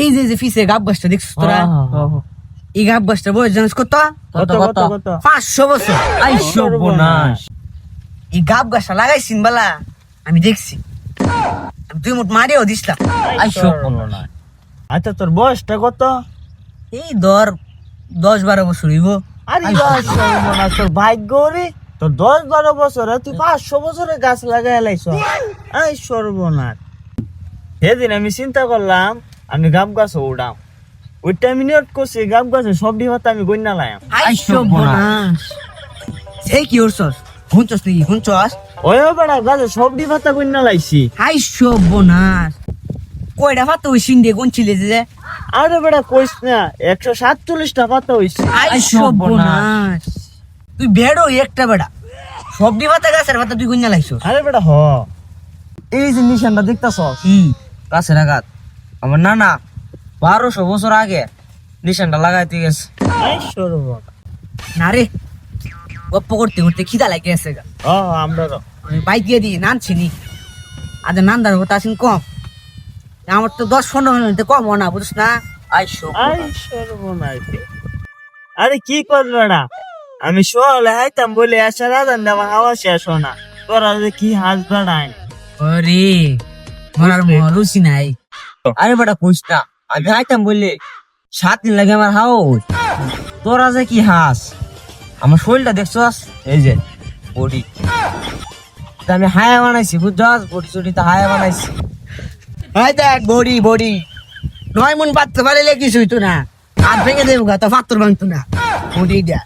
এই যে যে ফিসে গাব গাছটা দেখছিস তোরা এই গাব গাছটা বয়স জানিস কত কত কত কত পাঁচশো বছর এই গাব গাছটা লাগাইছিন বালা আমি দেখছি মারিও দিছিলাম আচ্ছা তোর বয়সটা কত এই ধর দশ বারো বছর হইব আরে বাস সর্বনাশ তোর ভাগ্য রে তোর দশ বারো বছরে তুই পাঁচশো বছরের গাছ লাগাই লাইছ আই সর্বনাশ সেদিন আমি চিন্তা করলাম আমি গাব গাছ উড়াম ওইটা আমি নিয়ত করছি গাব গাছে সব ডিমাতে আমি গন্যা সর্বনাশ। সেই কি করছস শুনছস তুই শুনছস? ওই বেড়া গাছে সব ডিমাতে গন্যা লাইছি। আই সর্বনাশ। কয়টা ফাতে ওই সিন্ডে গুনছিলে যে? আরে বেড়া কইস না একশো সাতচল্লিশটা পাতা হইছে। আই সর্বনাশ। তুই বেড়ো একটা বেড়া। সবজি ভাতা গাছের ভাতা তুই গুঞ্জা লাগছো আরে বেটা হ। এই যে নিশানটা দেখতাছ হুম। গাছের আঘাত। আমার নানা বারোশো বছর আগে নিশানটা লাগাইতে গেছে। না রে গপ্প করতে করতে খিদা লাগে আছে গা। ও আমরা আমি বাইক দিয়ে দিই নানছি নি। আজ নান্দার হতে আসেন কম। আমার তো দশ পনেরো মিনিট কম না বুঝছ না? আইসো আরে কি করবে না আমি শোলে হাইতাম বলে আসা রাজান দেওয়া হাওয়া শেষ না। তোরা কি হাস বেড়াই আরে মরার মরুচি নাই। আরে বেটা কইস না। আমি আইতাম বললে, সাত দিন লাগে আমার হাও তোরা যে কি হাস? আমার শরীরটা দেখছস এই যে, বডি। আমি হায়া বানাইছি বুঝছস বডি চডি তো হায়া বানাইছি। হাই দেখ, বড়ি বড়ি। নয় মন পাত্র পারে কিছুই তো না। হাত ভেঙে দেবো তো পাত্র ভাঙতো না। বড়ি দেখ